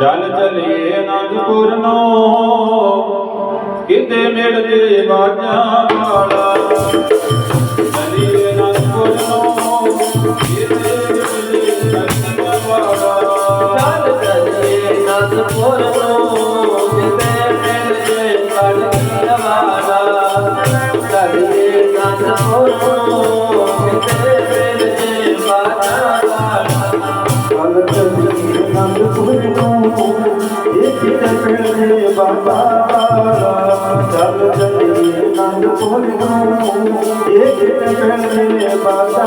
ਚੱਲ ਚਲੀਏ ਅਨੰਦਪੁਰ ਨੂੰ ਕਿਤੇ ਮਿਲ ਜੇ ਬਾਜਾਂ ਵਾਲਾ। ਚਲੀਏ ਅਨੰਦਪੁਰ ਨੂੰ ਕਿਤੇ ਮਿਲ ਜੇ ਬਾਜਾਂ ਵਾਲਾ ਚੱਲ ਚੱਲੀਏ ਅਨੰਦਪੁਰ ਨੂੰ ਜਿੱਥੇ ਮਿਲ ਜੇ ਕੜਕੀਆਂ ਵਾਲਾ ਚੱਲੀਏ ਅਨੰਦਪੁਰ ਨੂੰ ਜਿੱਥੇ ਮਿਲ ਜੇ ਬਾਣਾ ਵਾਲਾ। ਚੱਲ ਚੱਲੀਏ ਅਨੰਦਪੁਰ ਨੂੰ ਇੱਕ ਪਿੰਡ ਦੇ ਬਾਬਾ ਚੱਲ ਚੱਲੀਏ ਅਨੰਦਪੁਰ ਨੂੰ ਇੱਕ ਪਿੰਡ ਬਾਬਾ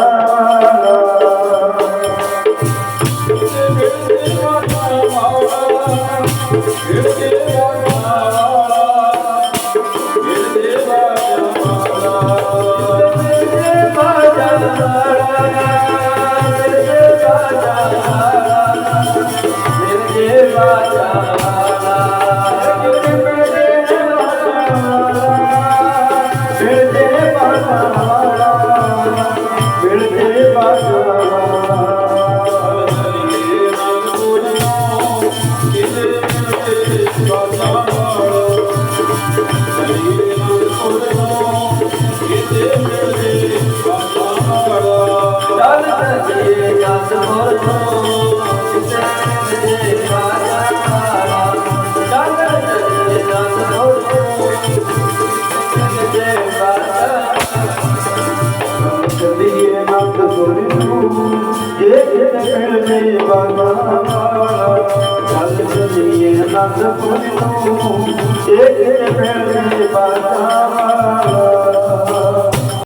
ਮਿਲਦੇ ਬਾਬਾ ਮਿਲਦੇ ਬਾਬਾ ਇੱਕ ਪਿੰਡ ਦੇ